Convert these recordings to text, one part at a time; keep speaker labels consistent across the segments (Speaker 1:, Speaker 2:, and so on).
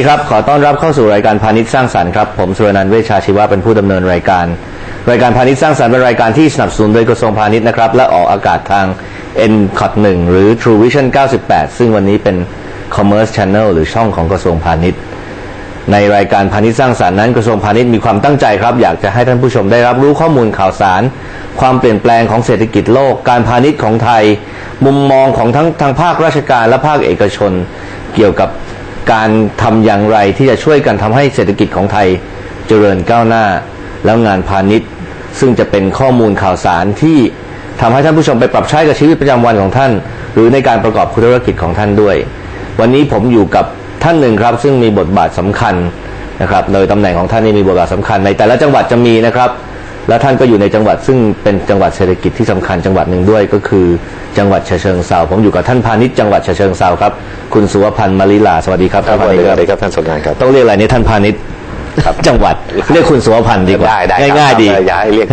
Speaker 1: วัสดีครับ ขอต้อนรับเข้าสู่รายการพาณิชย์สร้างสรรค์ครับ ผมสุรนันท์เวชชาชีวะเป็นผู้ดำเนินรายการ รายการพาณิชย์สร้างสรรค์เป็นรายการที่สนับสนุนโดยกระทรวงพาณิชย์นะครับ และออกอากาศทาง n c o t 1หรือ True Vision 98 ซึ่งวันนี้เป็น Commerce Channel หรือช่องของกระทรวงพาณิชย์ ในรายการพาณิชย์สร้างสรรค์นั้นกระทรวงพาณิชย์มีความตั้งใจครับ อยากจะให้ท่านผู้ชมได้รับรู้ข้อมูลข่าวสาร ความเปลี่ยนแปลงของเศรษฐกิจโลก การพาณิชย์ของไทย มุมมองของทั้งทางภาคราชการและภาคเอกชน เกี่ยวกับ การทำอย่างไรที่จะช่วยกันทำให้เศรษฐกิจของไทยเจริญก้าวหน้า แล้วงานพาณิชย์ ซึ่งจะเป็นข้อมูลข่าวสารที่ทำให้ท่านผู้ชมไปปรับใช้กับชีวิตประจำวันของท่าน หรือในการประกอบธุรกิจของท่านด้วย วันนี้ผมอยู่กับท่านหนึ่งครับ ซึ่งมีบทบาทสำคัญนะครับโดยตำแหน่งของท่านนี่มีบทบาทสำคัญในแต่ละจังหวัดจะมีนะครับ และท่านก็อยู่ในจังหวัดซึ่งเป็นจังหวัดเศรษฐกิจที่สำคัญจังหวัดหนึ่งด้วยก็คือจังหวัดฉะเชิงเซาผมอยู่กับท่านพาณิชย์จังหวัดฉะเชิงเซาครับ คุณสุวพันธ์มาริลาสวัสดีครับ
Speaker 2: ครับ
Speaker 1: ท่าน
Speaker 2: ส
Speaker 1: พา
Speaker 2: วัส
Speaker 1: ณิช
Speaker 2: ดี
Speaker 1: ย์
Speaker 2: ค
Speaker 1: ค
Speaker 2: รั
Speaker 1: รั
Speaker 2: บบครับท่านสงกรานต์ครับ
Speaker 1: ต้องเรียกอะไรเนี่ยท่านพาณิชย์จังหวัดเรียกคุณสุวพันธ์ดีกว่า
Speaker 2: ได้ได้ครับ
Speaker 1: ง่ายๆดี
Speaker 2: อย่าให้เรียก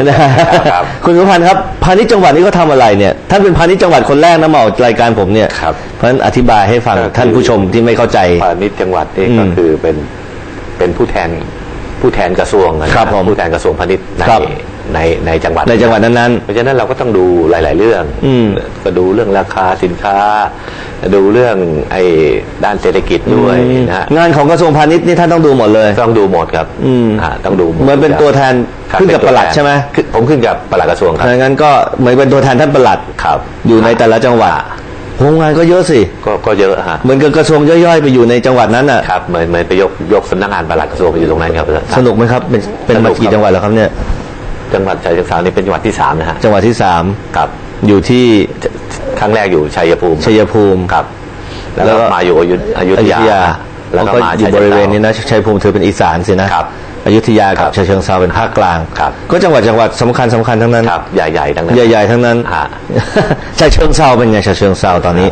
Speaker 2: ครับ
Speaker 1: คุณสุวพันธ์ครับพาณิชย์จังหวัดนี่เขาทำอะไรเนี่ยท่านเป็นพาณิชย์จังหวัดคนแรกนะมาออกรายการผมเนี่ย
Speaker 2: ครับ
Speaker 1: เพราะฉะนั้นอธิบายให้ฟัง
Speaker 2: ก็คือ
Speaker 1: ท่านผู้ชมที่ไม่เข้าใจ
Speaker 2: พาณิชย์จังหวัดนี่
Speaker 1: อืม
Speaker 2: ก็คือเป็นเป็นผู้แทน ผู้แทนกระทรวงนะครับ
Speaker 1: ผม
Speaker 2: ผู้แทนกระทรวงพาณิชย์ใน
Speaker 1: ครับ
Speaker 2: ในในจังหวัด
Speaker 1: ในจังหวัดนั้น
Speaker 2: เพราะฉะนั้นเราก็ต้องดูหลาย ๆ เรื่อง
Speaker 1: อืม
Speaker 2: ก็ดูเรื่องราคาสินค้า ดูเรื่องไอ้ด้านเศรษฐกิจ
Speaker 1: ๆ
Speaker 2: ด้วยนะฮะ
Speaker 1: งานของกระทรวงพาณิชย์นี่ท่านต้องดูหมดเลย
Speaker 2: ต้องดูหมดครับ
Speaker 1: อืม
Speaker 2: อ่าต้องดูหมด
Speaker 1: เหมือนเป็นตัวแทน
Speaker 2: ครับ
Speaker 1: ขึ้นกับ
Speaker 2: เน
Speaker 1: ป
Speaker 2: ตัว
Speaker 1: ลัด
Speaker 2: แทน
Speaker 1: ใช่ไหม
Speaker 2: ขึ้นผมขึ้นกับปลัดกระทรวงครับ
Speaker 1: ดังนั้นก็เหมือนเป็นตัวแทนท่านปลัด
Speaker 2: ครับ
Speaker 1: อยู่ในแต่ละจังหวัด โรงงานก็เยอะสิ
Speaker 2: ก็ก็เยอะฮะ
Speaker 1: เหมือนกับกระทรวงย่อยๆ ไปอยู่ในจังหวัดนั้นน่ะ
Speaker 2: ครับเหมือนเหมือนไปยกยกสำนักงานปลัดกระทรวงไปอยู่ตรงนั้นครับ
Speaker 1: สนุกไหมครับ เป็นเป็น
Speaker 2: สนุ
Speaker 1: มากกี่
Speaker 2: ครับ
Speaker 1: จังหวัดแล้วครับเนี่ย
Speaker 2: จังหวัดชัยเชิงเทรานี่เป็นจังหวัดที่สามนะฮะ
Speaker 1: จังหวัดที่สาม
Speaker 2: ครับ
Speaker 1: อยู่ที่
Speaker 2: ครั้งแรกอยู่ชัยภูมิ
Speaker 1: ชัยภูมิ
Speaker 2: ครับ แล้ว
Speaker 1: แล้ว
Speaker 2: ก็
Speaker 1: ก็
Speaker 2: มาอยู่อยุธอยุธ
Speaker 1: อยุ
Speaker 2: ยา
Speaker 1: ธยา
Speaker 2: แล้วก็
Speaker 1: ก็
Speaker 2: มา
Speaker 1: อยู่บริเวณนี้นะชัยภูมิถือเป็นอีสานสินะครับ อยุธยา
Speaker 2: ครั
Speaker 1: กับบฉะเชิงเทราเป็นภาคกลาง
Speaker 2: ครับ
Speaker 1: ก็จังหวัดจังหวัดสำคัญสำคัญทั้งนั้น
Speaker 2: ครับใหญ่ๆดังนั้น
Speaker 1: ใหญ่ๆทั้งนั้น
Speaker 2: ฮะ
Speaker 1: ฉะเชิงเทราเป็นไงฉะเชิงเทราตอนนี้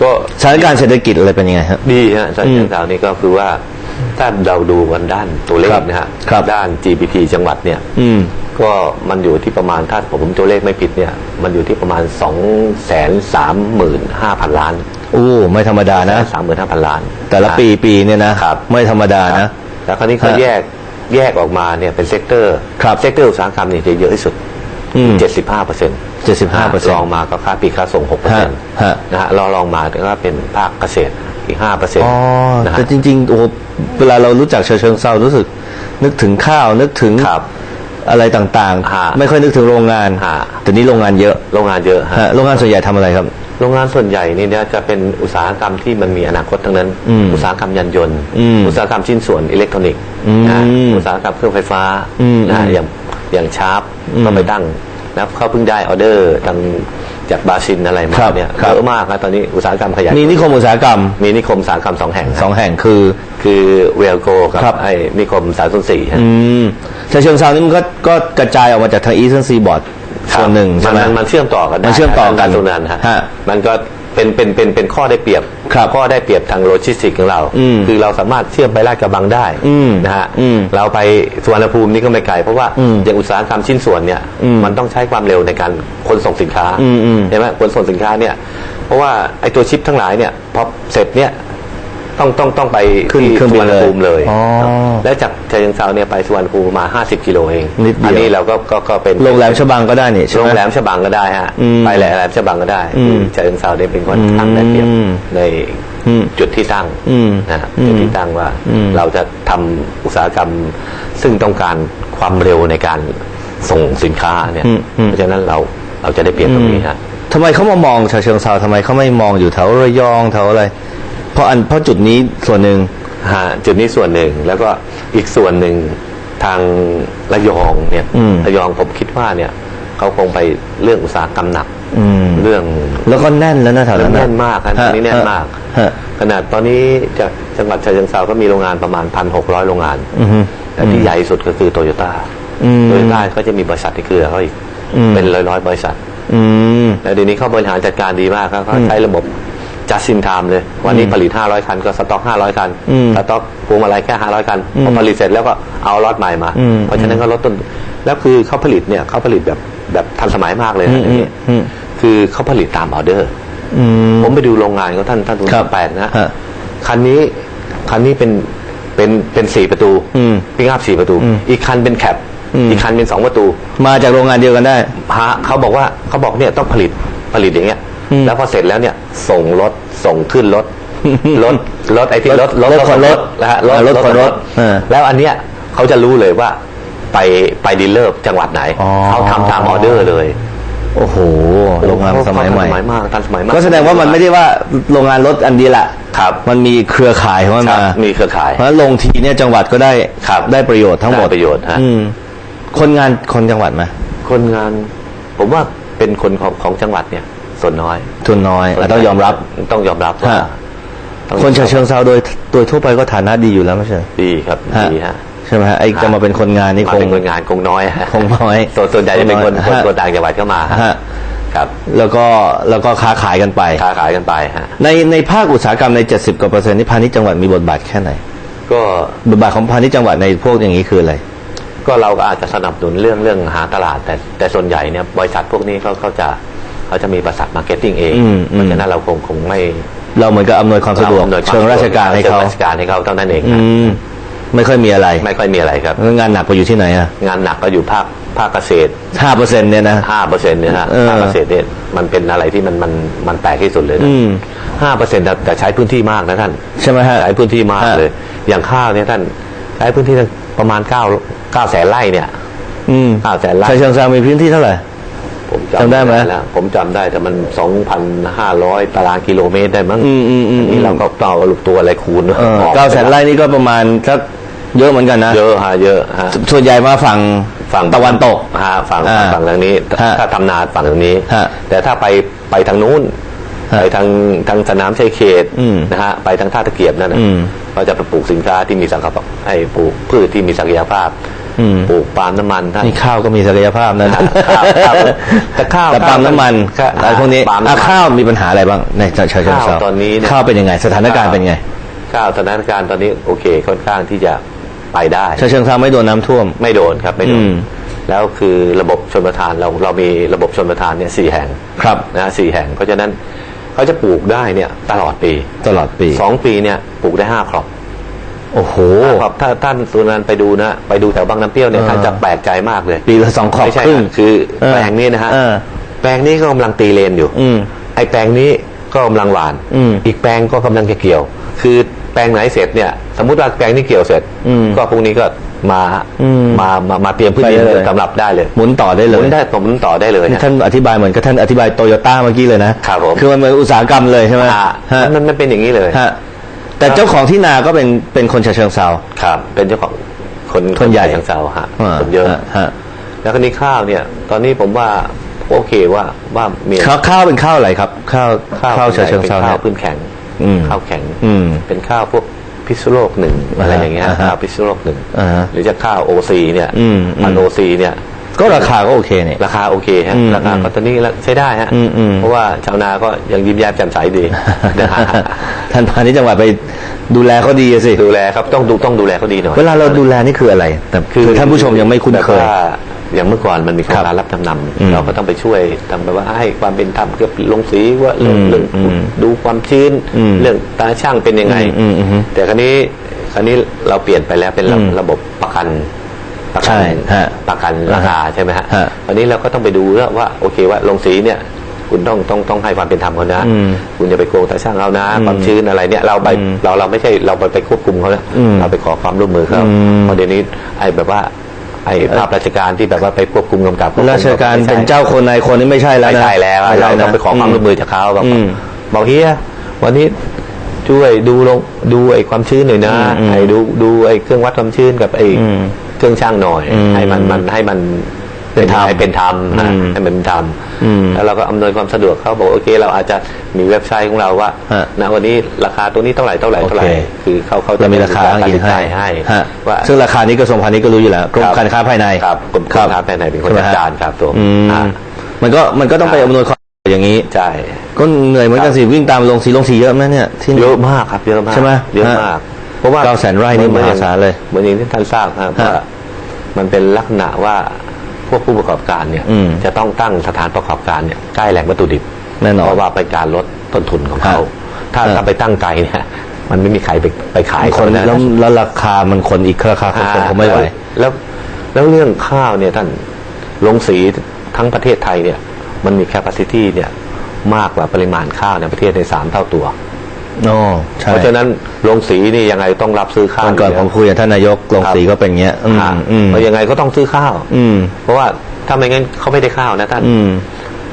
Speaker 2: ก็
Speaker 1: สถานการณ์เศรษฐกิจอะไรเป็นยังไงฮะ
Speaker 2: ดีฮะชัยเชิงเทรานี่ก็คือว่าถ้าเราดูกันด้านตัวเล
Speaker 1: ครั
Speaker 2: ข
Speaker 1: บ
Speaker 2: นะฮะ
Speaker 1: ครับ
Speaker 2: ด้าน GDP จังหวัดเนี่ย
Speaker 1: อืม
Speaker 2: ก็มันอยู่ที่ประมาณถ้าผมตัวเลขไม่ผิดเนี่ย มันอยู่ที่ประมาณ2 3 5 0 0 0ล้าน
Speaker 1: โอ้ไม่ธรรมดานะ
Speaker 2: สามหมื่นห้าพันล้าน
Speaker 1: แต่ละปีปีเนี่ยนะครับ ไม่ธรรมดานะ
Speaker 2: แล้วคราวนี้เขา
Speaker 1: ฮะ
Speaker 2: แยก แยกออกมาเนี่ยเป็นเซกเตอร์
Speaker 1: ครับ
Speaker 2: เซกเตอร์อุตสาหกรรมเนี่ยจะเยอะที่สุด
Speaker 1: อืม
Speaker 2: เจ็ดสิบห้าเปอร์เซ็นต์
Speaker 1: 75%
Speaker 2: รองมาก็ค่าปีค่าส่งหกเปอร์เซ็นต์
Speaker 1: ฮะ
Speaker 2: นะฮะรองลองมาก็เป็นภาคเกษตรอีกห้าเปอร์เซ็นต์
Speaker 1: อ๋อ
Speaker 2: นะฮะ
Speaker 1: แต่จริงๆโอ้โหเวลาเรารู้จักฉะเชิงเซารู้สึก นึกถึงข้าวนึกถึง
Speaker 2: ครับ
Speaker 1: อะไรต่าง
Speaker 2: ฮะ
Speaker 1: ๆไม่ค่อยนึกถึงโรงงาน
Speaker 2: ฮะ
Speaker 1: แต่นี้โรงงานเยอะ
Speaker 2: โรงงานเยอะฮะ
Speaker 1: ฮะโรงงานส่วนใหญ่ทำอะไรครับ
Speaker 2: โรงงานส่วนใหญ่นี่เนี่ยจะเป็นอุตสาหกรรมที่มันมีอนาคตทั้งนั้น
Speaker 1: อืม
Speaker 2: อุตสาหกรรมยานยนต์
Speaker 1: อืม
Speaker 2: อุตสาหกรรมชิ้นส่วนอิเล็กทรอนิกส์
Speaker 1: อืม
Speaker 2: นะฮะอุตสาหกรรมเครื่องไฟฟ้า
Speaker 1: อืม
Speaker 2: นะฮะ
Speaker 1: อืม
Speaker 2: อย่างอย่างชาร์ป
Speaker 1: อืม
Speaker 2: ก็ไปตั้งแล้วเขาเพิ่งได้ออเดอร์ทางจากบราซิลอะไรมา
Speaker 1: ครับ
Speaker 2: เนี่ย
Speaker 1: ครับ
Speaker 2: เยอะมากนะตอนนี้อุตสาหกรรมขยาย
Speaker 1: มีนิคมอุตสาหกรรม
Speaker 2: มีนิคมอุตสาหกรรมสองแห่ง
Speaker 1: สองแห่งคือ
Speaker 2: คือเวลโกกับ
Speaker 1: ครับ
Speaker 2: ไอ้นิคมสายส่วนสี่ฮะ
Speaker 1: อืมฉะเชิงเซานี่มันก็ก็กระจายออกมาจากทางอีสเทิร์นซีบอร์ด ส่วนหนึ่งใช่ไหม
Speaker 2: มันมันเชื่อมต่อกันได้
Speaker 1: มันเชื่อมต่อกัน
Speaker 2: ตรงนั้นฮะ
Speaker 1: ฮะ
Speaker 2: มันก็เป็นเป็นเป็นเป็นข้อได้เปรียบ
Speaker 1: ครับ
Speaker 2: ข้อได้เปรียบทางโลจิสติกของเรา
Speaker 1: อืม
Speaker 2: คือเราสามารถเชื่อมไปลาดกระบังได้
Speaker 1: อืม
Speaker 2: นะฮะ
Speaker 1: อืม
Speaker 2: เราไปสุวรรณภูมินี่ก็ไม่ไกลเพราะว่า
Speaker 1: อืม
Speaker 2: อย่างอุตสาหกรรมชิ้นส่วนเนี่ย
Speaker 1: อืม
Speaker 2: มันต้องใช้ความเร็วในการขนส่งสินค้า
Speaker 1: อืมอืม
Speaker 2: ใช่ไหมขนส่งสินค้าเนี่ยเพราะว่าไอ้ตัวชิปทั้งหลายเนี่ยพอเสร็จเนี่ย ต้องต้องต้องไป
Speaker 1: ขึ้น
Speaker 2: ที่
Speaker 1: เครื่อง
Speaker 2: สุ
Speaker 1: บิ
Speaker 2: วร
Speaker 1: น
Speaker 2: รณ
Speaker 1: เลย
Speaker 2: ภูมิเลย
Speaker 1: อ๋อ
Speaker 2: แล้วจากชายเชิงเทราเนี่ยไปสุวรรณภูมิมา 50 กิโลเอง
Speaker 1: นิดเดียว
Speaker 2: อันี้เราก็ก็ก็เป็น
Speaker 1: โรงแรมชบังก็ได้นี่ใช่ไห
Speaker 2: โร
Speaker 1: ม
Speaker 2: งแรมฉบังก็ได้ฮะ
Speaker 1: อืม
Speaker 2: ไปแหละแรมฉบังก็ได้
Speaker 1: อืม
Speaker 2: ฉะเชิงเทราเนี่ยเป็นคนทางได้เปรียบ
Speaker 1: อืม
Speaker 2: ใน
Speaker 1: อืม
Speaker 2: จุดที่ตั้ง
Speaker 1: อืม
Speaker 2: นะฮะ
Speaker 1: อืม
Speaker 2: จุดที่ตั้งว่า
Speaker 1: อืม
Speaker 2: เราจะทำอุตสาหกรรม ซึ่งต้องการความเร็วในการส่งสินค้าเนี่ย
Speaker 1: อืมอืม
Speaker 2: เพราะฉะนั้นเราเราจะได้เปรียบตรงนี้ฮะ
Speaker 1: ทำไมเขามามองฉะเชิงเซาทำไมเขาไม่มองอยู่แถวระยองแถวอะไร เพราะอันเพราะจุดนี้ส่วนหนึ่ง
Speaker 2: ฮะจุดนี้ส่วนหนึ่งแล้วก็อีกส่วนหนึ่งทางระยองเนี่ย
Speaker 1: อืม
Speaker 2: ระยองผมคิดว่าเนี่ยเขาคงไปเรื่องอุตสาหกรรมหนัก
Speaker 1: อืม
Speaker 2: เรื่อง
Speaker 1: แล้วก็แน่นแล้วนะแถวนั้น
Speaker 2: แน่นมากครับ
Speaker 1: ฮะ
Speaker 2: ตอนนี้แน่นมาก
Speaker 1: ฮะ
Speaker 2: ขนาดตอนนี้จากจังหวัดชายเชิงเทราก็มีโรงงานประมาณพันหกร้อยโรงงาน
Speaker 1: อือฮึ
Speaker 2: แต่ที่ใหญ่สุดก็คือโตโยต้า
Speaker 1: อืม
Speaker 2: โตโยต้าเขาจะมีบริษัทในเครือเขาอีก
Speaker 1: อืม
Speaker 2: เป็นร้อยร้อยๆบริษัท
Speaker 1: อืม
Speaker 2: แล้วเดี๋ยวนี้เขาบริหารจัดการดีมากครับเขาใช้ระบบ จัดสินทามเลย วันนี้ผลิต 500 คันก็สต็อก 500 คัน
Speaker 1: อืม
Speaker 2: สต็อกพวงมาลัยแค่ 500 คัน
Speaker 1: อืม
Speaker 2: พอผลิตเสร็จแล้วก็เอาล็อตใหม่มา
Speaker 1: อืม
Speaker 2: เพราะฉะนั้นก็ลดต้น แล้วคือเขาผลิตเนี่ยเขาผลิตแบบแบบทันสมัยมากเลย
Speaker 1: อื
Speaker 2: นะ
Speaker 1: ม
Speaker 2: อันนี้
Speaker 1: อืม
Speaker 2: คือเขาผลิตตามออเดอร์
Speaker 1: อืม
Speaker 2: ผมไปดูโรงงานเขาท่านท่านทุน
Speaker 1: ครับ
Speaker 2: แปลกนะ
Speaker 1: ฮะ
Speaker 2: คันนี้คันนี้เป็นเป็นเป็นสี่ประตู
Speaker 1: อืม
Speaker 2: พิกอัพสี่ประตู
Speaker 1: อืม
Speaker 2: อีกคันเป็นแคป
Speaker 1: อืม
Speaker 2: อีกคันเป็นสองประตู
Speaker 1: มาจากโรงงานเดียวกันได้
Speaker 2: ฮะเขาบอกว่าเขาบอกเนี่ยต้องผลิตผลิตอย่างเงี้ย
Speaker 1: อืม
Speaker 2: แล้วพอเสร็จแล้วเนี่ย ส่งรถส่งขึ้นรถรถรถไอ้ที่รถ
Speaker 1: รถขนรถ
Speaker 2: นะฮะ
Speaker 1: อ่ารถขนรถเออ
Speaker 2: แล้วอันเนี้ยเขาจะรู้เลยว่าไปไปดีลเลอร์จังหวัดไหน
Speaker 1: อ๋อ
Speaker 2: เขาทำตามออเดอร์เลย
Speaker 1: โอ้โหโรงงานสมัยใหม่
Speaker 2: ทันสมัยมากทันสมัยมาก
Speaker 1: ก็แสดงว่ามันไม่ได้ว่าโรงงานรถอันเดียวแหละ
Speaker 2: ครับ
Speaker 1: มันมีเครือข่ายของมัน
Speaker 2: ครั
Speaker 1: มา
Speaker 2: บมีเครือข่าย
Speaker 1: เพราะฉะนั้นลงทีเนี่ยจังหวัดก็ได้
Speaker 2: ครับ
Speaker 1: ได้ประโยชน์ทั้งหมด
Speaker 2: ได้ประโยชน์ฮะ
Speaker 1: อืมคนงานคนจังหวัดไหม
Speaker 2: คนงาน ผมว่าเป็นคนของของจังหวัดเนี่ย ส่วนน้อย
Speaker 1: ทุนน้อยอะต้องยอมรับ
Speaker 2: ต้องยอมรับว่า
Speaker 1: ฮะ
Speaker 2: ต้อง
Speaker 1: คนฉะเชิงเซาโดยโดยทั่วไปก็ฐานะดีอยู่แล้วไม่ใช่เหรอ
Speaker 2: ดีครับ
Speaker 1: ฮะ
Speaker 2: ดีฮะ
Speaker 1: ใช่ไหมฮะไอ้จะมาเป็นคนงานนี่
Speaker 2: มา
Speaker 1: คง
Speaker 2: เป็นคนงานคงน้อยฮะ
Speaker 1: คงน้อย
Speaker 2: ส่วนส่วนใหญ่จะเป็นคน
Speaker 1: ค
Speaker 2: คน
Speaker 1: งน้อย
Speaker 2: คนต่างจังหวัดเข้ามาฮะ
Speaker 1: ฮะ
Speaker 2: ครับ
Speaker 1: แล้วก็แล้วก็ค้าขายกันไป
Speaker 2: ค้าขายกันไปฮะ
Speaker 1: ในในภาคอุตสาหกรรมใน 70กว่าเปอร์เซ็นต์นี่พาณิชย์จังหวัดมีบทบาทแค่ไหน
Speaker 2: ก็
Speaker 1: บทบาทของพาณิชย์จังหวัดในพวกอย่างนี้คืออะไร
Speaker 2: ก็เราก็อาจจะสนับสนุนเรื่องเรื่องหาตลาด แต่แต่ส่วนใหญ่เนี่ยบริษัทพวกนี้เขาเขาจะ เขาจะมีบริษัทมาร์เก็ตติ้งเอง
Speaker 1: อืมอืม
Speaker 2: เพราะฉะนั้นเราคงคงไม่
Speaker 1: เราเหมือนกับอำนวยความสะดวก
Speaker 2: อำนวยควม
Speaker 1: เชิงราชการให้เขา
Speaker 2: ชิงราชการให้เขาเท่านั้นเอง
Speaker 1: อื
Speaker 2: ฮะ
Speaker 1: มไม่ค่อยมีอะไร
Speaker 2: ไม่ค่อยมีอะไรครับ
Speaker 1: แล้วงานหนักไปอยู่ที่ไหนอะ
Speaker 2: งานหนักก็อยู่ภาคภาคเกษตร
Speaker 1: ห้าเปอร์เซ็นต์เนี่ยนะ
Speaker 2: ห้าเปอร์เซ็นต์เนี่ยฮะ
Speaker 1: เออ
Speaker 2: ภาคเกษตรเนี่ยมันเป็นอะไรที่มันมันมันแปลกที่สุดเลยนะ
Speaker 1: อืม
Speaker 2: ห้าเปอร์เซ็นต์แต่ใช้พื้นที่มากนะท่าน
Speaker 1: ใช่ไหมฮะ
Speaker 2: ใช้พื้นที่มาก
Speaker 1: ฮะ
Speaker 2: เลย อย่างข้าวเนี่ยท่านใช้พื้นที่ประมาณเก้าเก้าแสนไร่เนี่ย
Speaker 1: อืม
Speaker 2: เก้าแสนไร่
Speaker 1: ชายเชิงเซามีพื้นที่เท่าไหร่
Speaker 2: ผม
Speaker 1: จำได้ไหม
Speaker 2: แล้วผมจำได้แต่มันสองพันห้าร้อยตารางกิโลเมตรได้มั้ง
Speaker 1: อืมอืมอืม
Speaker 2: นนี้เราก็เอาตัวอะไรคูณ
Speaker 1: เออ
Speaker 2: ออก
Speaker 1: เก้าแสนไร่นี่ก็ประมาณสักเยอะเหมือนกันนะ
Speaker 2: เยอะฮะเยอะฮะ
Speaker 1: ส่วนใหญ่มาฝั่ง
Speaker 2: ฝั่ง
Speaker 1: ตะวันตก
Speaker 2: ฮะฝั่ง
Speaker 1: อ่า
Speaker 2: ฝั่งทางนี้
Speaker 1: ฮะ
Speaker 2: ถ้าทำนาฝั่งทางนี้
Speaker 1: ฮะ
Speaker 2: แต่ถ้าไปไปทางนู้น
Speaker 1: ฮะ
Speaker 2: ไปทางทางสนามชัยเขต
Speaker 1: อืม
Speaker 2: นะฮะไปทางท่าตะเกียบนั่นนะ
Speaker 1: อืม
Speaker 2: เราจะไปปลูกสินค้าที่มีสังกัไอ้ปลูกพืชที่มีศักยภาพ
Speaker 1: อืม
Speaker 2: ปลูกปาล์มน้ำมันท่าน
Speaker 1: นี่ข้าวก็มีศักยภาพนะ
Speaker 2: ข้าวข้าวแต่ข้าว
Speaker 1: แต่ปาล์มน้ำมัน
Speaker 2: ข้าว
Speaker 1: อะไรพวกนี้
Speaker 2: ปาล์มน้ำมัน
Speaker 1: อะข้าวมีปัญหาอะไรบ้างในชายเชิง
Speaker 2: ข้าว
Speaker 1: เซา
Speaker 2: ตอนนี้เนี่ย
Speaker 1: ข้าวเป็นยังไง สถานการณ์เป็นไง
Speaker 2: ข้าวสถานการณ์ตอนนี้โอเคค่อนข้างที่จะไปได้
Speaker 1: ชายเชิงเซาไม่โดนน้ำท่วม
Speaker 2: ไม่โดนครับไม่โด
Speaker 1: อื
Speaker 2: น
Speaker 1: ม
Speaker 2: แล้วคือระบบชนประทานเราเรามีระบบชนประทานเนี่ยสี่แห่ง
Speaker 1: ครับ
Speaker 2: นะฮะสี่แห่ง เพราะฉะนั้นเขาจะปลูกได้เนี่ยตลอดปี
Speaker 1: ตลอดปี
Speaker 2: สองปีเนี่ยปลูกได้ห้าครอบ
Speaker 1: โอ้โห
Speaker 2: ห้าครอบถ้าท่านสุนันไปดูนะไปดูแถวบางน้ำเปรี้ยวเนี่ย
Speaker 1: เออ
Speaker 2: ท่านจะแปลกใจมากเลย
Speaker 1: ปีละสองขอบ
Speaker 2: ไม่ใช่
Speaker 1: ครึ่ง
Speaker 2: นะคือ
Speaker 1: เออ
Speaker 2: แปลงนี้นะฮะ
Speaker 1: เออ
Speaker 2: แปลงนี้ก็กำลังตีเลนอยู่
Speaker 1: อืม
Speaker 2: ไอ้แปลงนี้ก็กำลังหวาน
Speaker 1: อืม
Speaker 2: อีกแปลงก็กำลังจะเกี่ยว คือแปลงไหนเสร็จเนี่ย สมมุติว่าแปลงนี้เกี่ยวเสร็จ
Speaker 1: อืม
Speaker 2: ก็พรุ่งนี้ก็มา
Speaker 1: อืม
Speaker 2: มามามาเตรียมพื้นดิน
Speaker 1: ไปเลย
Speaker 2: สำหรับได้เลย
Speaker 1: หมุนต่อได้
Speaker 2: ห
Speaker 1: เล
Speaker 2: มุ
Speaker 1: ย
Speaker 2: นได้ผมหมุนต่อได้เลย
Speaker 1: นี่
Speaker 2: นะ
Speaker 1: ท่านอธิบายเหมือนกับท่านอธิบายโตโยต้าเมื่อกี้เลยนะครับ
Speaker 2: ผม
Speaker 1: คือมันเหมือนอุตสาหกรรมเลยใช่ไหม
Speaker 2: อ่า
Speaker 1: ฮะ
Speaker 2: มันมันเป็นอย่างนี้เลย
Speaker 1: ฮะ แต่เจ้าของที่นาก็เป็นเป็นคนฉะเชิงเซา
Speaker 2: ครับ เป็นเจ้าของคน
Speaker 1: คนใหญ่
Speaker 2: ทางเซาฮะ
Speaker 1: อ่า
Speaker 2: คนเยอะ
Speaker 1: ฮะฮะ
Speaker 2: แล้วก็นี่ข้าวเนี่ย ตอนนี้ผมว่าโอเคว่าว่ามี
Speaker 1: ข้าวข้าวเป็นข้าวอะไรครับ ข้าวข้าวฉะเชิงเซา
Speaker 2: เป็น
Speaker 1: เนี่
Speaker 2: ข้าวยพื้นแข็ง
Speaker 1: อืม
Speaker 2: ข้าวแข็ง
Speaker 1: อืม
Speaker 2: เป็นข้าวพวกพิษณุโลกหนึ่งอะไรอย่างเงี้ย
Speaker 1: อ่าฮะ
Speaker 2: ข้าวพิษณุโลกหนึ่ง
Speaker 1: อ่าฮะ
Speaker 2: หรือจะข้าวโอซีเนี่ย
Speaker 1: อืมอืม
Speaker 2: พันโอซีเนี่ย
Speaker 1: ก็ราคาก็โอเคเนี่ย
Speaker 2: ราคาโอเคฮะ
Speaker 1: อืม
Speaker 2: ราคา
Speaker 1: อืม
Speaker 2: ก็ตอนนี้ใช้ได้ฮะ
Speaker 1: อืมอืม
Speaker 2: เพราะว่าชาวนาก็ยังยิ้มแย้มแจ่มใสดีนะฮะ
Speaker 1: ท่านพาณิชย์จังหวัดไปดูแลเขาดีอะสิ
Speaker 2: ดูแลครับต้องดูต้องดูแลเขาดีหน่อย
Speaker 1: เวลาเราดูแลนี่คืออะไร แต่คือท่านผู้ชมยังไม่คุ้นเคย
Speaker 2: แบบว่าอย่างเมื่อก่อนมันมีโครง
Speaker 1: ครั
Speaker 2: การ
Speaker 1: บ
Speaker 2: รับจำน
Speaker 1: อืมำ
Speaker 2: เราก็ต้องไปช่วยทำแบบว่าให้ความเป็นธรรมเกี่ยวกับลงสีว่าเรื่อง
Speaker 1: อืม
Speaker 2: เรื่อง
Speaker 1: อืม
Speaker 2: ดูความชื้น
Speaker 1: อืม
Speaker 2: เรื่องตาช่างเป็นยังไง
Speaker 1: อืมอืมอืม
Speaker 2: แต่ครั้นี้ครั้นี้เราเปลี่ยนไปแล้วเป็นระ
Speaker 1: อืม
Speaker 2: ระบบประกัน ประกั
Speaker 1: ใช่ฮะ
Speaker 2: ประกันราคาใช่ไหมฮะ
Speaker 1: ฮะ
Speaker 2: คราวนี้เราก็ต้องไปดูแล้วว่าโอเคว่าลงสีเนี่ย คุณต้องต้องต้องให้ความเป็นธรรมเขานะ
Speaker 1: อืม
Speaker 2: คุณอย่าไปโกงตาช่างเขานะ
Speaker 1: อืม
Speaker 2: ความชื้นอะไรเนี่ยเราไป
Speaker 1: อืม
Speaker 2: เราเราไม่ใช่เราไปไปควบคุมเขานะ
Speaker 1: อืม
Speaker 2: เราไปขอความร่วมมือเขา
Speaker 1: อืม
Speaker 2: เพราะเดี๋ยวนี้ไอ้แบบว่า ไอ้ภาพราชการที่แบบว่าไปควบคุมกำกับ
Speaker 1: ราชการ
Speaker 2: ไม่ใช่
Speaker 1: เป็นเจ้าคนนายคนนี่ไม่ใช่แล้ว
Speaker 2: ไม่
Speaker 1: นะ
Speaker 2: ใช่แล้ว
Speaker 1: ไม่
Speaker 2: เรา
Speaker 1: ใช่นะ
Speaker 2: ต้องไปขอความร่วมมือจากเขาบอก
Speaker 1: อืม
Speaker 2: บอกเฮียวันนี้ช่วยดูลงดูไอ้ความชื้นหน่อยนะ
Speaker 1: อืมอืม
Speaker 2: ไอ้ดูดูไอ้เครื่องวัดความชื้นกับไอ้
Speaker 1: อืม
Speaker 2: เครื่องช่างหน่อย
Speaker 1: อืม
Speaker 2: ให้มันมันให้มัน
Speaker 1: เป็นธรรม
Speaker 2: ให้เป็นธรรมนะ
Speaker 1: อืม
Speaker 2: ให้มันเป็นธรรม
Speaker 1: อืม
Speaker 2: แล้วเราก็อำนวยความสะดวกเขาบอกโอเค เราอาจจะมีเว็บไซต์ของเราว่า
Speaker 1: ฮะ
Speaker 2: ณวันนี้ราคาตัวนี้เท่าไหร่เท่าไหร่เท่าไหร่
Speaker 1: โอเค
Speaker 2: คือเขาเขาจะ
Speaker 1: เรามีราคา
Speaker 2: ตั
Speaker 1: อ้าง
Speaker 2: ด
Speaker 1: อิ
Speaker 2: สิ
Speaker 1: ง
Speaker 2: นใจ
Speaker 1: ให้
Speaker 2: ให้
Speaker 1: ฮะ
Speaker 2: ว่า
Speaker 1: ซึ่งราคานี้กระทรวงพาณิชย์ก็รู้อยู่แล้วกรมการค้าภายใน
Speaker 2: ครับกรมการค้าภายในเป็นคนจัดการครับตัว
Speaker 1: อืม
Speaker 2: อ่า
Speaker 1: มันก็มันก็ต้องไป
Speaker 2: ครับ
Speaker 1: อำนวยความสะดวกอย่างนี้
Speaker 2: ใช่
Speaker 1: ก็เหนื่อยเหมือนกันสิวิ่งตามลงสีลงสีเยอะไหมเนี่ยที่นี่
Speaker 2: เยอะมากครับเยอะมาก
Speaker 1: ใช่ไหม
Speaker 2: เยอะ
Speaker 1: ฮะ
Speaker 2: มาก เพราะว่า
Speaker 1: เก้าแสนไร่นี่
Speaker 2: หอ
Speaker 1: มหาศาลเลย
Speaker 2: เหมือนอย่างที่ท่านทราบครับ
Speaker 1: ฮะ
Speaker 2: ว่ามันเป็นลักษณะว่าพวกผู้ประกอบการเนี่ย
Speaker 1: อืม
Speaker 2: จะต้องตั้งสถานประกอบการเนี่ยใกล้แหล่งวัตถุดิบ
Speaker 1: แน่นอน
Speaker 2: เพราะว่าเป็นการลดต้นทุนของเขา
Speaker 1: ฮะ
Speaker 2: ถ้า
Speaker 1: ฮะ
Speaker 2: ถ้าไปตั้งไกลเนี่ยมันไม่มีใครไปไปขาย
Speaker 1: คน
Speaker 2: เขานะ
Speaker 1: แล้วแล้วราคามันคนอีกราคาคนคงคงไม่ไหว
Speaker 2: แล้วแล้วเรื่องข้าวเนี่ยท่านลงสีทั้งประเทศไทยเนี่ย มันมีแคปซิตี้เนี่ยมากกว่าปริมาณข้าวในประเทศในสามเท่าตัว
Speaker 1: โอ้ใช่
Speaker 2: เพราะฉะนั้นลงสีนี่ยังไงต้องรับซื้อข้าว
Speaker 1: วันก่อน
Speaker 2: ยู่
Speaker 1: ผมคุยกับท่านนายกลงสีก็เป็นอย่างเงี้ยอืม
Speaker 2: ครับ
Speaker 1: อืม
Speaker 2: เพราะยังไงก็ต้องซื้อข้าว
Speaker 1: อืมเพ
Speaker 2: เพราะว่าถ้าไม่งั้นเขาไม่ได้ข้าวนะท่าน
Speaker 1: อืม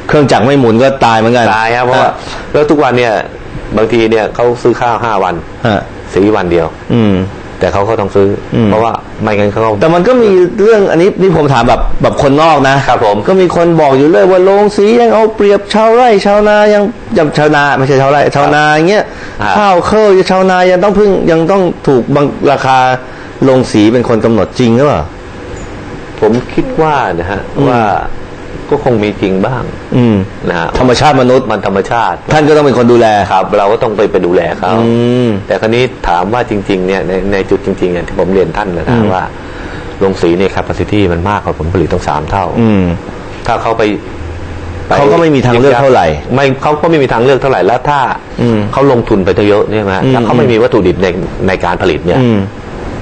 Speaker 1: เครื่องจักรไม่หมุนก็ตายเหมือนกัน
Speaker 2: ตายครับเพราะว่าแล้วทุกวันเนี่ย บางทีเนี่ยเขาซื้อข้าวห้าวัน
Speaker 1: ฮะ
Speaker 2: สีวันเดียว
Speaker 1: อืม
Speaker 2: แต่เขาก็ต้องซื้ออ
Speaker 1: ม
Speaker 2: เพราะว่าไม่งั้นเขาก็
Speaker 1: แต่มันก็มีเรื่องอันนี้นี่ผมถามแบบแบบคนนอกนะครับ
Speaker 2: ผม
Speaker 1: ก็มีคนบอกอยู่เลยว่าโรงสียังเอาเปรียบชาวไร่ชาวนายังยังชาวนาไม่ใช่ชาวไร่ชาวนาอย่างเงี้ย
Speaker 2: ครับ
Speaker 1: ข้าวเคอชาวนายังต้องพึ่งยังต้องถูกบังราคาโรงสีเป็นคนกำหนดจริงหรือเปล่า
Speaker 2: ผมคิดว่านะฮะ
Speaker 1: อืม
Speaker 2: ว่า ก็คงมีจริงบ้าง
Speaker 1: อืม
Speaker 2: นะฮะ
Speaker 1: ธรรมชาติมนุษย์
Speaker 2: มันธรรมชาติ
Speaker 1: ท่านก็ต้องเป็นคนดูแล
Speaker 2: ครับ เราก็ต้องไปไปดูแลเขา
Speaker 1: อืม
Speaker 2: แต่คราวนี้ถามว่าจริง ๆ เนี่ยในในจุดจริงๆเนี่ยที่ผมเรียนท่านนะ
Speaker 1: อื
Speaker 2: นะ
Speaker 1: ม
Speaker 2: ว่าโรงสีเนี่ย capacity มันมากกว่าผลผลิตต้องสามเท่า
Speaker 1: อืม
Speaker 2: ถ้าเขาไปป
Speaker 1: เขาก็ไม่มีทางเลือกเท่าไหร่
Speaker 2: ไม่เขาก็ไม่มีทางเลือกเท่าไหร่แล้วถ้า
Speaker 1: อืม
Speaker 2: เขาลงทุนไปเยอะเนี่ยนะ
Speaker 1: อืม
Speaker 2: แล้วเขาไม่มีวัตถุดิบในในการผลิตเนี่ย
Speaker 1: อืม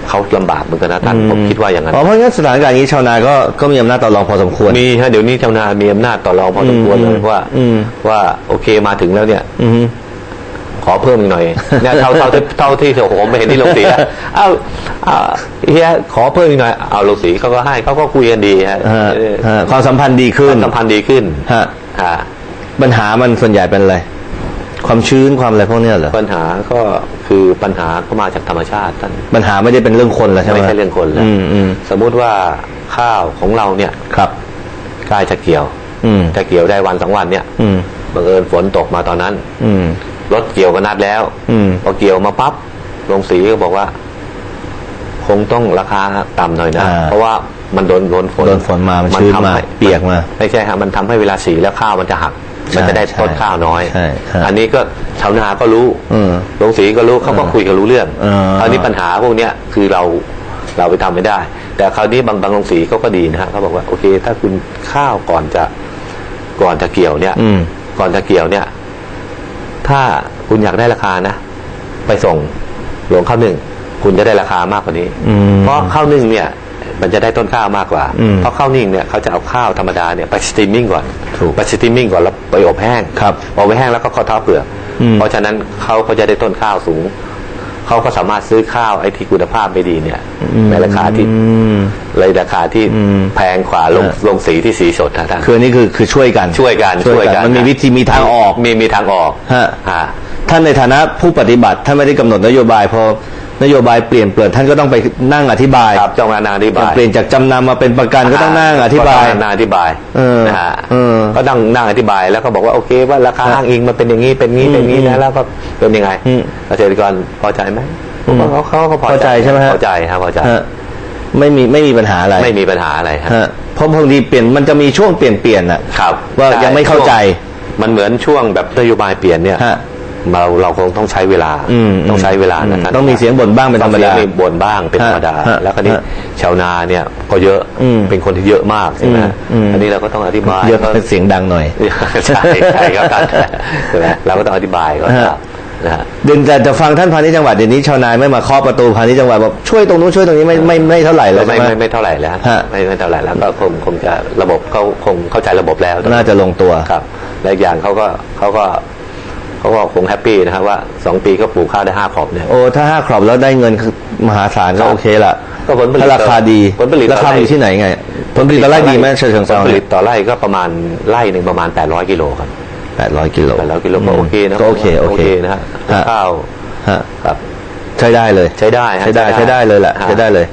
Speaker 2: เขาลำบากเหมือนกันนะท่านผมคิดว่าอย่างนั้น
Speaker 1: อ๋อเพราะงั้นสถานการณ์นี้ชาวนาก็ก็มีอำนาจต่อรองพอสมควร
Speaker 2: มีฮะเดี๋ยวนี้ชาวนามีอำนาจต่อรองพอสมควร
Speaker 1: อืม
Speaker 2: เลยว่า
Speaker 1: อืม
Speaker 2: ว่าโอเคมาถึงแล้วเนี่ย
Speaker 1: อืม
Speaker 2: ขอเพิ่มอีกหน่อยเนี่ยเท่าเท่าที่เท่าที่ผมไปเห็นที่โรงสีแล้วเอ้าเอาเฮียขอเพิ่มอีกหน่อยเอาโรงสีเขาก็ให้เขาก็คุยกันดีฮะ
Speaker 1: ฮะ
Speaker 2: เออ
Speaker 1: ฮะความสัมพันธ์ดีขึ้น
Speaker 2: สัมพันธ์ดีขึ้น
Speaker 1: ฮะ
Speaker 2: อ่า
Speaker 1: ปัญหามันส่วนใหญ่เป็นอะไร ความชื้นความอะไรพวกเนี้ยเหรอ
Speaker 2: ปัญหาก็คือปัญหาก็มาจากธรรมชาติท่าน
Speaker 1: ปัญหาไม่ได้เป็นเรื่องคนแล้วใช่ไหม
Speaker 2: ไม่ใช่เรื่องคนแล้ว
Speaker 1: อืมอืม
Speaker 2: สมมุติว่าข้าวของเราเนี่ย
Speaker 1: ครับ
Speaker 2: ใกล้จะเกี่ยว
Speaker 1: อืม
Speaker 2: จะเกี่ยวได้วันสองวันเนี่ย
Speaker 1: อืม
Speaker 2: บังเอิญฝนตกมาตอนนั้น
Speaker 1: อืม
Speaker 2: รถเกี่ยวก็นัดแล้ว
Speaker 1: อืม
Speaker 2: พอเกี่ยวมาปั๊บโรงสีก็บอกว่า คงต้องราคาต่ำหน่อยนะ
Speaker 1: อ่า
Speaker 2: เพราะว่ามันโดนโดนฝน
Speaker 1: โดนฝนมามันชื้น
Speaker 2: ทำ
Speaker 1: มา
Speaker 2: ให้
Speaker 1: เปียกมา
Speaker 2: ไม่ใช่ครับมันทำให้เวลาสีแล้วข้าวมันจะหัก
Speaker 1: ใช่
Speaker 2: มันจะได้
Speaker 1: ใช่
Speaker 2: ต้นข้าวน้อย
Speaker 1: ใช่ใช่
Speaker 2: อันนี้ก็ชาวนาก็รู้
Speaker 1: อืม
Speaker 2: โรงสีก็รู้เขาก็
Speaker 1: เออ
Speaker 2: คุยกันรู้เรื่อง
Speaker 1: เออ
Speaker 2: คราวนี้ปัญหาพวกเนี้ยคือเราเราไปทำไม่ได้ แต่คราวนี้บางบางโรงสีเขาก็ดีนะฮะเขาบอกว่าโอเค ถ้าคุณข้าวก่อนจะก่อนจะเกี่ยวเนี่ย
Speaker 1: อืม
Speaker 2: ก่อนจะเกี่ยวเนี่ย ถ้าคุณอยากได้ราคานะ ไปส่งหลวงข้าวหนึ่งคุณจะได้ราคามากกว่านี้
Speaker 1: อืม
Speaker 2: เพราะข้าวนึ่งเนี่ย มันจะได้ต้นข้าวมากกว่า
Speaker 1: อืม
Speaker 2: เพราะข้าวนึ่งเนี่ยเขาจะเอาข้าวธรรมดาเนี่ยไปสตรีมมิ่งก่อน
Speaker 1: ถูก
Speaker 2: ไปสตรีมมิ่งก่อนแล้วไปอบแห้ง
Speaker 1: ครับ
Speaker 2: อบไปแห้งแล้วก็ข้าวเท้าเปลือก
Speaker 1: อืม
Speaker 2: เพราะฉะนั้นเขาก็จะได้ต้นข้าวสูงเขาก็สามารถซื้อข้าวไอ้ที่คุณภาพไม่ดีเนี่ย ในราคาที่
Speaker 1: อืม
Speaker 2: เลยราคาที่
Speaker 1: อืม
Speaker 2: แพงกว่าลง
Speaker 1: เออ
Speaker 2: ลงสีที่สีสดนะท่าน
Speaker 1: คืออันนี้คือคือช่วยกัน
Speaker 2: ช่วยกัน
Speaker 1: ช่วยกัน มันมีวิธีมีทางออก
Speaker 2: มีมีทางออก
Speaker 1: ฮะ
Speaker 2: ฮะ
Speaker 1: ท่านในฐานะผู้ปฏิบัติท่านไม่ได้กำหนดนโยบายพอ นโยบายเปลี่ยนเปลี่ยนท่านก็ต้องไปนั่งอธิบาย
Speaker 2: ครับเจ้างานอธิบาย
Speaker 1: เปลี่ยนจากจำนำมาเป็นประกันก็ต้องนั่งอธิบาย
Speaker 2: ก็ต้องนั่งอธิบาย
Speaker 1: เออ
Speaker 2: นะฮะ
Speaker 1: เออ
Speaker 2: ก็นั่งนั่งอธิบายแล้วก็บอกว่าโอเค ว่าราคา
Speaker 1: ฮะ
Speaker 2: อ้างอิงมันเป็นอย่างนี้เป็นงี้เป็นงี้
Speaker 1: อืม
Speaker 2: นะแล้วก็เป็นยังไง
Speaker 1: อืม
Speaker 2: เกษตรกรพอใจไหม
Speaker 1: อืม
Speaker 2: เขาเขาก็พอ
Speaker 1: พอใจใช่ไหมฮะ
Speaker 2: พอใจครับพอใจ
Speaker 1: ฮะไม่มีไม่มีปัญหาอะไร
Speaker 2: ไม่มีปัญหาอะไรฮะ
Speaker 1: ฮะเพราะบางทีเปลี่ยนมันจะมีช่วงเปลี่ยนเปลี่ยนอะ
Speaker 2: ครับ
Speaker 1: ว่า
Speaker 2: ช่
Speaker 1: ยังไม่เข้าใจ
Speaker 2: มันเหมือนช่วงแบบนโยบายเปลี่ยนเนี่ย
Speaker 1: ฮะ
Speaker 2: เราเราคงต้องใช้เวลา
Speaker 1: อืม
Speaker 2: ต้องใช้เวลา
Speaker 1: อื
Speaker 2: นะ
Speaker 1: ม
Speaker 2: ท่าน
Speaker 1: ต้องมีเสียงบ่นบ้างเป็นธรรมดา
Speaker 2: ต้องสียงบ่นบ้างเป็นธรรมดา
Speaker 1: ฮะ
Speaker 2: แล้วคราวนี้
Speaker 1: ฮะ
Speaker 2: ชาวนาเนี่ยก็เยอะ
Speaker 1: อืม
Speaker 2: เป็นคนที่เยอะมากใช่ไหม
Speaker 1: อืมอืม
Speaker 2: อันนี้เราก็ต้องอธิบาย
Speaker 1: เยอะ
Speaker 2: ก็
Speaker 1: เป็นเสียงดังหน่อย
Speaker 2: ใช่ใช่ครับท่านใช่ไหมเราก็ต้องอธิบายก็
Speaker 1: ฮะ
Speaker 2: ครับนะฮะ
Speaker 1: เดินจะจะฟังท่านพาณิชย์จังหวัดเดี๋ยวนี้ชาวนาไม่มาเคาะประตูพาณิชย์จังหวัดบอกช่วยตรงนู้นช่วยตรงนี้ไม่ไม่ไม่เท่าไหร่แล้ว
Speaker 2: ไม่
Speaker 1: ใช่ไหม
Speaker 2: ไม่ไม่เท่าไหร่แล้ว
Speaker 1: ฮะ
Speaker 2: ไม่ไม่เท่าไหร่แล้วก็คงคงจะระบบเขาคงเข้าใจระบบแล้ว
Speaker 1: น่าจะลงตัว
Speaker 2: ครับและอีกอย่างเขาก็เขาก็ เขาก็คงแฮปปี้นะครับว่าสองปีก็ปลูกข้าวได้ห้าขอบเนี่ย
Speaker 1: โอ้ถ้าห้าครอบแล้วได้เงินคือมหาศาลก็
Speaker 2: ครับ
Speaker 1: โอเคละ
Speaker 2: ก็ผลผลิต
Speaker 1: ถ้าราคาดี
Speaker 2: ผลผลิต
Speaker 1: ราคา
Speaker 2: ต่อไร่
Speaker 1: อยู่ที่ไหนไง ผลผลิตต่อไร่ดีไหมเชิง
Speaker 2: ผล
Speaker 1: เซา
Speaker 2: ผลิตต่อไร่ก็ประมาณไร่หนึ่งประมาณ800กิโลครับ
Speaker 1: แปดร้อยกิโล
Speaker 2: 800กิโลก็โอเคนะ
Speaker 1: ก็โอเคโอเค
Speaker 2: นะฮะ
Speaker 1: ฮะ
Speaker 2: ข้าว
Speaker 1: ฮะ
Speaker 2: ครับ
Speaker 1: ใช้ได้เลย
Speaker 2: ใช้ได้ฮะ
Speaker 1: ใช้ได้ใช้ได้เลยแหละ
Speaker 2: ฮะ
Speaker 1: ใช้ได้เลย